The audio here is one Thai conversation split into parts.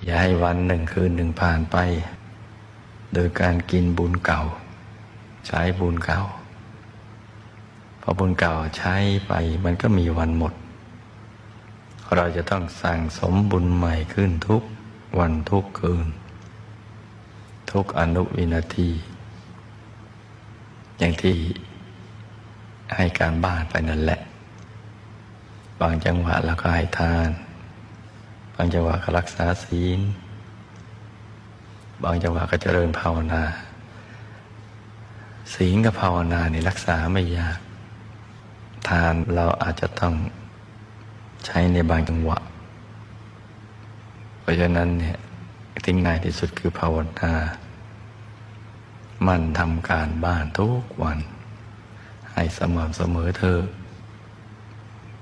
อย่าให้วันหนึ่งคืนหนึ่งผ่านไป โดยการกินบุญเก่า ใช้บุญเก่าพอบุญเก่าใช้ไปมันก็มีวันหมด เราจะต้องสั่งสมบุญใหม่ขึ้นทุกวันทุกคืน ทุกอนุวินาที อย่างที่ให้การบ้านไปนั่นแหละ บางจังหวะเราก็ให้ทานางจังหวะก็รักษาศีล บางจังหวะก็เจริญภาวนา ศีลกับภาวนานี่รักษาไม่ยาก ทานเราอาจจะต้องใช้ในบางจังหวะ เพราะฉะนั้นเนี่ยที่ง่ายที่สุดคือภาวนา มันทำการบ้านทุกวัน ให้สม่ำเสมอเธอ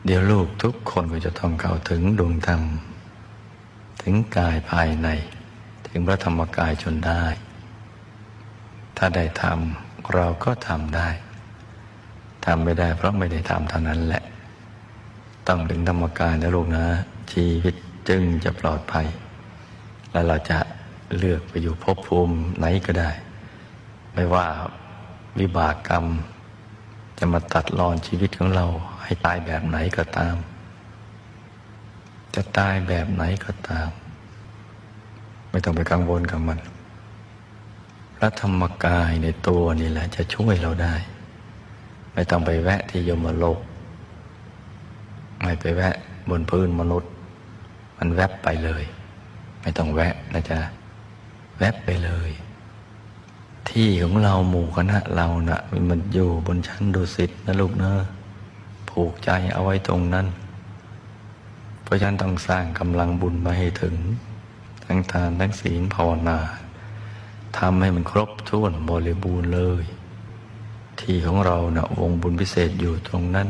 เดี๋ยวลูกทุกคนก็จะต้องเข้าถึงดวงธรรม ถึงกายภายใน ถึงพระธรรมกายจนได้ ถ้าได้ทำเราก็ทำได้ทำไม่ได้ เพราะไม่ได้ทำเท่านั้นแหละ ต้องถึงธรรมกายนะลูกนะ ชีวิตจึงจะปลอดภัย และเราจะเลือกไปอยู่ภพภูมิไหนก็ได้ ไม่ว่าวิบากกรรม จะมาตัดรอนชีวิตของเราให้ตายแบบไหนก็ตาม จะตายแบบไหนก็ตาม ไม่ต้องไปกังวลกับมัน พระธรรมกายในตัวนี่แหละ จะช่วยเราได้ ไม่ต้องไปแวะที่ยมโลก ไม่ไปแวะบนพื้นมนุษย์ มันแวบไปเลย ไม่ต้องแวะนะจ๊ะแวบไปเลย ที่ของเราหมู่คณะเรานะ่ะ มันอยู่บนชั้นดุสิตนะลูกเนอะผูกใจเอาไว้ตรงนั้น ราะฉะนั้นต้องสร้างกำลังบุญมาให้ถึง ทั้งทานทั้งศีลภาวนาทำให้มันครบถ้วนบริบูรณ์เลย ที่ของเรานะ่ะวงบุญพิเศษอยู่ตรงนั้น